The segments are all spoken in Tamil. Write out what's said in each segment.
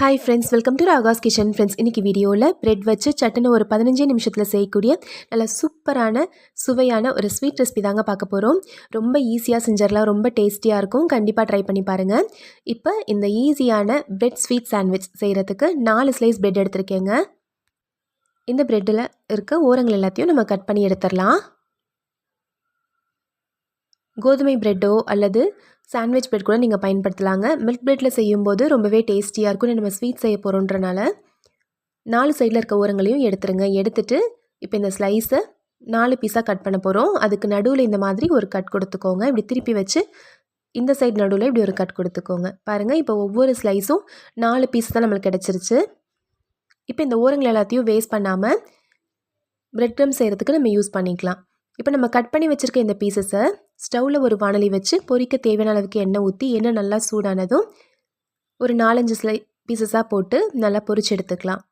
Hi friends welcome to Raga's kitchen friends இன்றைக்கி வீடியோவில் ப்ரெட் வச்சு சட்டுன்னு ஒரு பதினஞ்சே நிமிஷத்தில் செய்யக்கூடிய நல்ல சூப்பரான சுவையான ஒரு ஸ்வீட் ரெசிபி தாங்க பார்க்க போகிறோம் ரொம்ப ஈஸியாக செஞ்சிடலாம் ரொம்ப டேஸ்டியாக இருக்கும். கண்டிப்பாக ட்ரை பண்ணி பாருங்கள் இப்போ இந்த ஈஸியான ப்ரெட் ஸ்வீட் சாண்ட்விச் செய்கிறதுக்கு நாலு ஸ்லைஸ் ப்ரெட் எடுத்திருக்கேங்க. இந்த ப்ரெட்டில் இருக்க ஓரங்கள் எல்லாத்தையும் நம்ம கட் பண்ணி எடுத்துடலாம் கோதுமை ப்ரெட்டோ அல்லது சாண்ட்விச் பிரெட் கூட நீங்கள் பயன்படுத்தலாங்க. மில்க் பிரெட்டில் செய்யும்போது ரொம்பவே டேஸ்டியாக இருக்கும். நம்ம ஸ்வீட் செய்ய போகிறோன்றனால நாலு சைடில் இருக்க ஓரங்களையும் எடுத்துருங்க. எடுத்துட்டு இப்போ இந்த ஸ்லைஸை நாலு பீஸாக கட் பண்ண போகிறோம் அதுக்கு நடுவில் இந்த மாதிரி ஒரு கட் கொடுத்துக்கோங்க. இப்படி திருப்பி வச்சு இந்த சைடு நடுவில் இப்படி ஒரு கட் கொடுத்துக்கோங்க. பாருங்கள் இப்போ ஒவ்வொரு ஸ்லைஸும் நாலு பீஸ் தான் நம்மளுக்கு கிடச்சிருச்சு. இப்போ இந்த ஓரங்கள் எல்லாத்தையும் வேஸ்ட் பண்ணாமல் பிரெட் க்ரம் செய்கிறதுக்கு நம்ம யூஸ் பண்ணிக்கலாம். இப்போ நம்ம கட் பண்ணி வச்சுருக்க இந்த பீசஸை ஸ்டவ்வில் ஒரு வானலி வச்சு பொரிக்க தேவையான அளவுக்கு எண்ணெய் ஊற்றி எண்ணெய் நல்லா சூடானதும் ஒரு நாலஞ்சு ஸ்லை பீசஸாக போட்டு நல்லா பொரிச்சு எடுத்துக்கலாம்.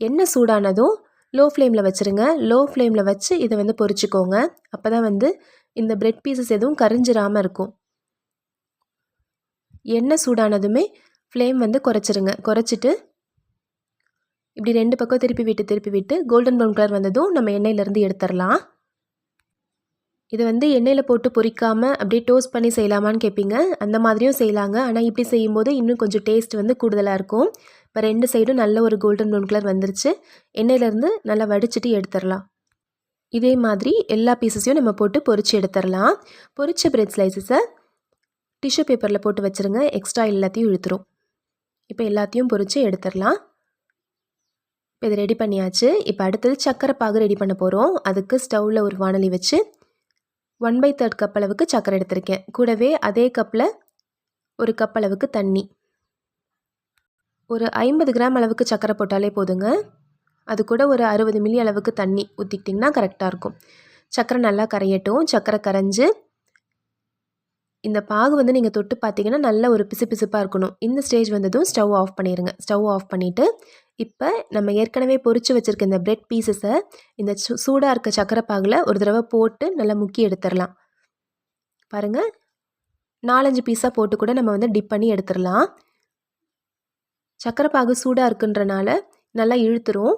எண்ணெய் சூடானதும் லோ ஃப்ளேமில் வச்சுருங்க லோ ஃப்ளேமில் வச்சு இதை வந்து பொரிச்சிக்கோங்க. அப்போ தான் வந்து இந்த பிரெட் பீசஸ் எதுவும் கரிஞ்சிராமல் இருக்கும். எண்ணெய் சூடானதுமே ஃப்ளேம் வந்து குறைச்சிருங்க. குறைச்சிட்டு இப்படி ரெண்டு பக்கம் திருப்பி விட்டு திருப்பி விட்டு கோல்டன் ப்ரௌன் கலர் வந்ததும் நம்ம எண்ணெயிலேருந்து எடுத்துடலாம் இதை வந்து எண்ணெயில் போட்டு பொறிக்காமல் அப்படியே டோஸ்ட் பண்ணி செய்யலாமான்னு கேட்பீங்க. அந்த மாதிரியும் செய்யலாங்க. ஆனால் இப்படி செய்யும்போது இன்னும் கொஞ்சம் டேஸ்ட் வந்து கூடுதலாக இருக்கும். இப்போ ரெண்டு சைடும் நல்ல ஒரு கோல்டன் ப்ரௌன் கலர் வந்துருச்சு. எண்ணெயிலேருந்து நல்லா வடிச்சிட்டு எடுத்துடலாம். இதே மாதிரி எல்லா பீசஸையும் நம்ம போட்டு பொரித்து எடுத்துடலாம். பொறிச்ச பிரெட் ஸ்லைசஸை டிஷ்யூ பேப்பரில் போட்டு வச்சுருங்க. எக்ஸ்ட்ரா எல்லாத்தையும் இழுத்துரும். இப்போ எல்லாத்தையும் பொரித்து எடுத்துடலாம். இப்போ இதை ரெடி பண்ணியாச்சு. இப்போ அடுத்தது சக்கரை பாகு ரெடி பண்ண போகிறோம் அதுக்கு ஸ்டவ்வில் ஒரு வானலி வச்சு ஒன் பை தேர்ட் கப் அளவுக்கு சர்க்கரை எடுத்திருக்கேன். கூடவே அதே கப்பில் ஒரு கப் அளவுக்கு தண்ணி. ஒரு ஐம்பது கிராம் அளவுக்கு சர்க்கரை போட்டாலே போதுங்க. அது கூட ஒரு அறுபது மில்லி அளவுக்கு தண்ணி ஊற்றிக்கிட்டிங்கன்னா கரெக்டாக இருக்கும். சர்க்கரை நல்லா கரையட்டும். சர்க்கரை கரைஞ்சி இந்த பாகு வந்து நீங்கள் தொட்டு பார்த்தீங்கன்னா நல்ல ஒரு பிசு பிசுப்பாக இருக்கணும். இந்த ஸ்டேஜ் வந்ததும் ஸ்டவ் ஆஃப் பண்ணிடுங்க ஸ்டவ் ஆஃப் பண்ணிவிட்டு இப்போ நம்ம ஏற்கனவே பொறிச்சு வச்சுருக்க இந்த பிரெட் பீசஸை இந்த சூ சூடாக இருக்க சக்கரை பாகில் ஒரு தடவை போட்டு நல்லா முக்கி எடுத்துடலாம் பாருங்கள் நாலஞ்சு பீஸாக போட்டு கூட நம்ம வந்து டிப் பண்ணி எடுத்துடலாம் சக்கரை பாகு சூடாக இருக்குன்றனால நல்லா இழுத்துரும்.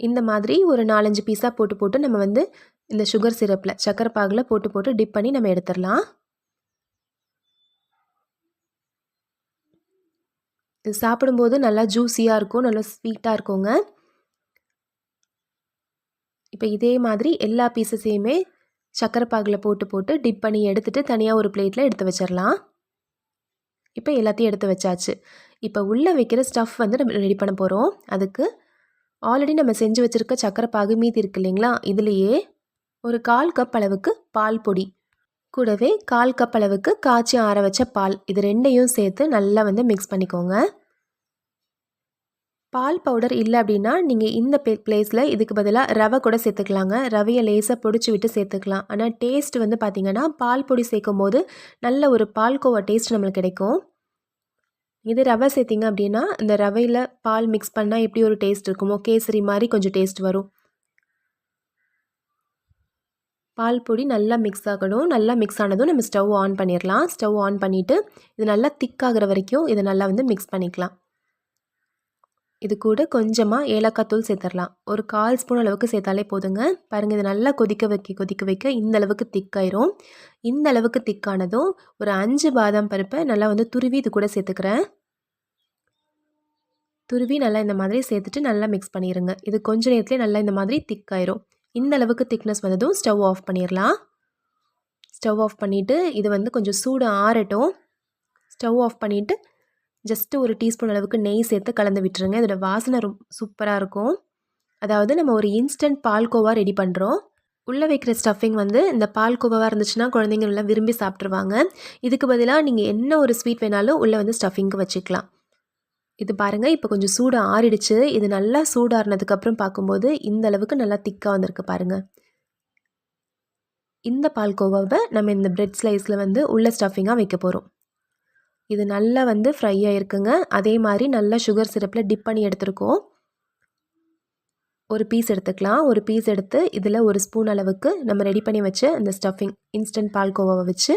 இந்த மாதிரி ஒரு நாலஞ்சு பீஸாக போட்டு போட்டு நம்ம வந்து இந்த சுகர் சிரப்பில் சக்கரை பாகில் போட்டு போட்டு டிப் பண்ணி நம்ம எடுத்துடலாம் இது சாப்பிடும்போது நல்லா ஜூஸியாக இருக்கும் நல்லா ஸ்வீட்டாக இருக்குங்க. இப்போ இதே மாதிரி எல்லா பீசஸையுமே சக்கரை பாகில் போட்டு போட்டு டிப் பண்ணி எடுத்துகிட்டு தனியாக ஒரு பிளேட்டில் எடுத்து வச்சிடலாம் இப்போ எல்லாத்தையும் எடுத்து வச்சாச்சு. இப்போ உள்ளே வைக்கிற ஸ்டஃப் வந்து நம்ம ரெடி பண்ண போகிறோம் அதுக்கு ஆல்ரெடி நம்ம செஞ்சு வச்சுருக்க சக்கரை பாகு மீதி இருக்கு இல்லைங்களா? இதுலேயே ஒரு கால் கப் அளவுக்கு பால் பொடி. கூடவே கால் கப் அளவுக்கு காய்ச்சி ஆற வச்ச பால். இது ரெண்டையும் சேர்த்து நல்லா வந்து மிக்ஸ் பண்ணிக்கோங்க. பால் பவுடர் இல்லை அப்படின்னா நீங்கள் இந்த ப்ளே ப்ளேஸில் இதுக்கு பதிலாக ரவை கூட சேர்த்துக்கலாங்க. ரவையை லேசாக பொடிச்சு விட்டு சேர்த்துக்கலாம். ஆனால் டேஸ்ட் வந்து பார்த்திங்கன்னா பால் பொடி சேர்க்கும் போது நல்ல ஒரு பால்கோவா டேஸ்ட் நம்மளுக்கு கிடைக்கும். இது ரவை சேர்த்திங்க அப்படின்னா இந்த ரவையில் பால் மிக்ஸ் பண்ணால் எப்படி ஒரு டேஸ்ட் இருக்குமோ? கேசரி மாதிரி கொஞ்சம் டேஸ்ட் வரும். பால் பொடி நல்லா மிக்ஸ் ஆகணும். நல்லா மிக்ஸ் ஆனதும் நம்ம ஸ்டவ் ஆன் பண்ணிடலாம் ஸ்டவ் ஆன் பண்ணிவிட்டு இது நல்லா திக்காகிற வரைக்கும் இதை நல்லா வந்து மிக்ஸ் பண்ணிக்கலாம். இது கூட கொஞ்சமாக ஏலக்காய் தூள் சேர்த்துடலாம் ஒரு கால் ஸ்பூன் அளவுக்கு சேர்த்தாலே போதுங்க. பாருங்கள் இது நல்லா கொதிக்க வைக்க கொதிக்க வைக்க இந்த அளவுக்கு திக்காயிரும் இந்த அளவுக்கு திக்கானதும் ஒரு அஞ்சு பாதாம் பருப்பை நல்லா வந்து துருவி இது கூட சேர்த்துக்கிறேன். துருவி நல்லா இந்த மாதிரி சேர்த்துட்டு நல்லா மிக்ஸ் பண்ணிடுங்க இது கொஞ்ச நேரத்துலேயே நல்லா இந்த மாதிரி திக்காயிரும் இந்த அளவுக்கு திக்னஸ் வந்ததும் ஸ்டவ் ஆஃப் பண்ணிடலாம் ஸ்டவ் ஆஃப் பண்ணிவிட்டு இது வந்து கொஞ்சம் சூடு ஆறட்டும். ஸ்டவ் ஆஃப் பண்ணிவிட்டு ஜஸ்ட்டு ஒரு டீஸ்பூன் அளவுக்கு நெய் சேர்த்து கலந்து விட்டுருங்க. இதோட வாசனை ரொம்ப சூப்பராக இருக்கும். அதாவது நம்ம ஒரு இன்ஸ்டன்ட் பால்கோவா ரெடி பண்ணுறோம் உள்ளே வைக்கிற ஸ்டஃபிங் வந்து இந்த பால்கோவாவாக இருந்துச்சுன்னா குழந்தைங்க நல்லா விரும்பி சாப்பிட்ருவாங்க இதுக்கு பதிலாக நீங்கள் என்ன ஒரு ஸ்வீட் வேணாலும் உள்ளே வந்து ஸ்டஃபிங்க்கு வச்சுக்கலாம். இது பாருங்கள் இப்போ கொஞ்சம் சூடு ஆறிடுச்சு. இது நல்லா சூடாறினதுக்கப்புறம் பார்க்கும்போது இந்த அளவுக்கு நல்லா திக்காக வந்திருக்கு பாருங்கள் இந்த பால்கோவாவை நம்ம இந்த பிரெட் ஸ்லைஸில் வந்து உள்ள ஸ்டஃபிங்காக வைக்க போகிறோம் இது நல்லா வந்து ஃப்ரை ஆகிருக்குங்க அதே மாதிரி நல்லா சுகர் சிரப்பில் டிப் பண்ணி எடுத்துருக்கோம். ஒரு பீஸ் எடுத்துக்கலாம். ஒரு பீஸ் எடுத்து இதில் ஒரு ஸ்பூன் அளவுக்கு நம்ம ரெடி பண்ணி வச்சு அந்த ஸ்டஃபிங் இன்ஸ்டன்ட் பால்கோவாவை வச்சு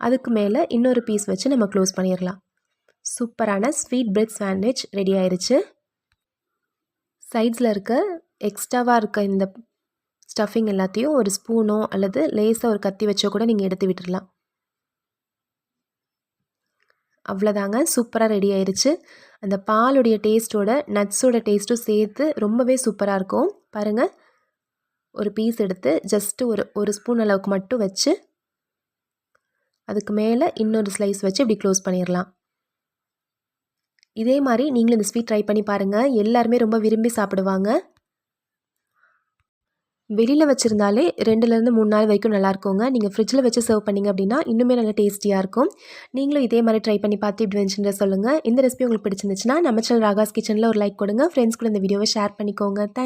அதுக்கு மேலே இன்னொரு பீஸ் வச்சு நம்ம க்ளோஸ் பண்ணிடலாம் சூப்பரான ஸ்வீட் பிரெட் சாண்ட்விச் ரெடி ஆயிடுச்சு சைட்ஸில் இருக்க எக்ஸ்ட்ராவாக இருக்க இந்த ஸ்டஃபிங் எல்லாத்தையும் ஒரு ஸ்பூனோ அல்லது லேஸாக ஒரு கத்தி வச்சோ கூட நீங்கள் எடுத்து விட்டுடலாம் அவ்வளோதாங்க சூப்பராக ரெடி ஆயிடுச்சு அந்த பாலுடைய டேஸ்ட்டோட நட்ஸோட டேஸ்ட்டும் சேர்த்து ரொம்பவே சூப்பராக இருக்கும். பாருங்கள் ஒரு பீஸ் எடுத்து ஜஸ்ட்டு ஒரு ஒரு ஸ்பூன் அளவுக்கு மட்டும் வச்சு அதுக்கு மேலே இன்னொரு ஸ்லைஸ் வச்சு இப்படி க்ளோஸ் பண்ணிடலாம் இதே மாதிரி நீங்களும் இந்த ஸ்வீட் ட்ரை பண்ணி பாருங்கள் எல்லாருமே ரொம்ப விரும்பி சாப்பிடுவாங்க. வெளியில் வச்சுருந்தாலே ரெண்டுலேருந்து மூணு நாள் வரைக்கும் நல்லாயிருக்குங்க நீங்கள் ஃப்ரிட்ஜில் வச்சு சர்வ் பண்ணிங்க அப்படின்னா இன்னுமே நல்லா டேஸ்டியாக இருக்கும். நீங்களும் இதே மாதிரி ட்ரை பண்ணி பார்த்து இப்படி வந்துச்சுன்ற சொல்லுங்கள் இந்த ரெசிபி உங்களுக்கு பிடிச்சிருந்துச்சுன்னா நம்ம சேனல் ராகாஸ் கிச்சனில் ஒரு லைக் கொடுங்க. ஃப்ரெண்ட்ஸ் கூட இந்த வீடியோவை ஷேர் பண்ணிக்கோங்க.